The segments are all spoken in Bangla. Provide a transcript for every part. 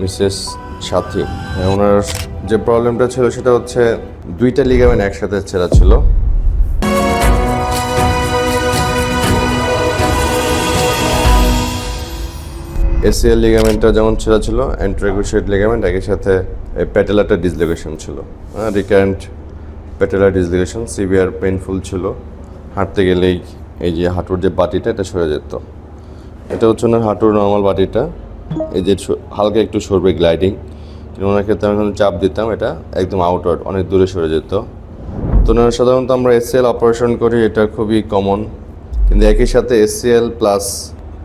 মিসেস সাথী। হ্যাঁ, ওনার যে প্রবলেমটা ছিল সেটা হচ্ছে দুইটা লিগামেন্ট একসাথে ছেঁড়া ছিল। এসিএল লিগামেন্টটা যেমন ছেঁড়া ছিল অ্যান্ট্রাগুশেট লিগামেন্ট একই সাথে প্যাটেলাটা ডিসলোকেশন ছিল। Recurrent patellar dislocation severe painful ছিল। হাঁটতে গেলেই এই যে হাঁটুর যে বাটিটা এটা সরে যেত। এটা হচ্ছে ওনার হাঁটুর নর্মাল বাটিটা। এই যে হালকা একটু সরবে গ্লাইডিং ওনার ক্ষেত্রে আমি যখন চাপ দিতাম, এটা একদম আউটওয়ার্ড অনেক দূরে সরে যেত। তো ওনার সাধারণত আমরা এসসিএল অপারেশন করি, এটা খুবই কমন কিন্তু একই সাথে এসসিএল প্লাস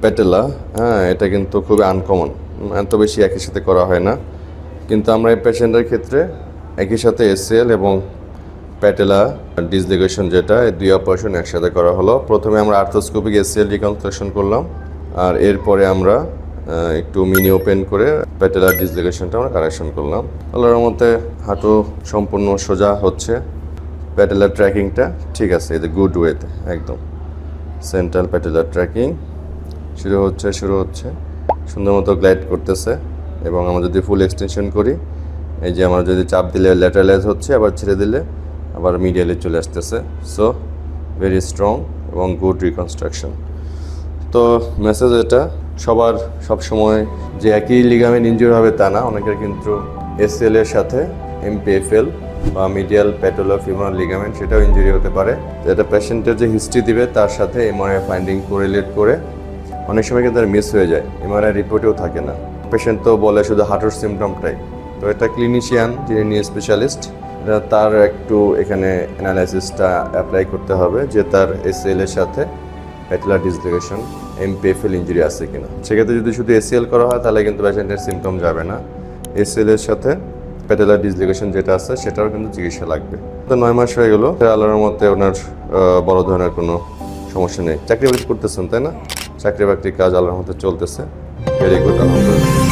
প্যাটেলা হ্যাঁ এটা কিন্তু খুবই আনকমন এত বেশি একই সাথে করা হয় না। কিন্তু আমরা এই পেশেন্টের ক্ষেত্রে একই সাথে এসসিএল এবং প্যাটেলা ডিসলিগেশন যেটা, এই দুই অপারেশন একসাথে করা হলো। প্রথমে আমরা আর্থোস্কোপিক এসসিএল রিকনস্ট্রাকশন করলাম, আর এরপরে আমরা একটু মিনি ওপেন করে প্যাটেলার ডিসলিগেশনটা আমরা কারেকশন করলাম। আল্লাহর মতে হাঁটু সম্পূর্ণ সোজা হচ্ছে। প্যাটেলার ট্র্যাকিংটা ঠিক আছে, এই গুড ওয়েতে একদম। সেন্ট্রাল প্যাটেলার ট্র্যাকিং শুরু হচ্ছে শুরু হচ্ছে। সুন্দর মতো গ্লাইড করতেছে এবং আমরা যদি ফুল এক্সটেনশন করি, এই যে আমরা যদি চাপ দিলে ল্যাটারালাইজ হচ্ছে, আবার ছেড়ে দিলে আবার মিডিয়ালে চলে আসতেছে। সো ভেরি স্ট্রং এবং গুড রিকনস্ট্রাকশন তো মেসেজ এটা সবার সব সময় যে একই লিগামেন্ট ইনজুরি হবে তা না। অনেকের কিন্তু এসএল এর সাথে এমপিএফএল বা মিডিয়াল প্যাটোলা ফিমার লিগামেন্ট সেটাও ইনজুরি হতে পারে। যেটা পেশেন্টের যে হিস্ট্রি দিবে, তার সাথে এমআরআই ফাইন্ডিং কোরিলেট করে অনেক সময় কিন্তু মিস হয়ে যায়। এমআরআই রিপোর্টেও থাকে না। পেশেন্ট তো বলে শুধু হাঁটুর সিমটমটাই তো এটা ক্লিনিশিয়ান যিনি নিয়ে স্পেশালিস্ট তার একটু এখানে অ্যানালাইসিসটা অ্যাপ্লাই করতে হবে যে তার এসএল এর সাথে প্যাটেলার ডিসলোকেশন এমপিএফএল ইঞ্জুরি আছে কিনা। সেক্ষেত্রে যদি শুধু এসিএল করা হয়, তাহলে কিন্তু পেশেন্টের সিমটম যাবে না। এসিএল এর সাথে প্যাটেলার ডিসলোকেশন যেটা আছে, সেটারও কিন্তু চিকিৎসা লাগবে। তো নয় মাস হয়ে গেলো আল্লাহর মধ্যে ওনার বড় ধরনের কোনো সমস্যা নেই। চাকরি বাকরি করতেছেন, তাই না? চাকরি বাকরি কাজ আল্লাহর মধ্যে চলতেছে। ভেরি গুড আলহামদুলিল্লাহ।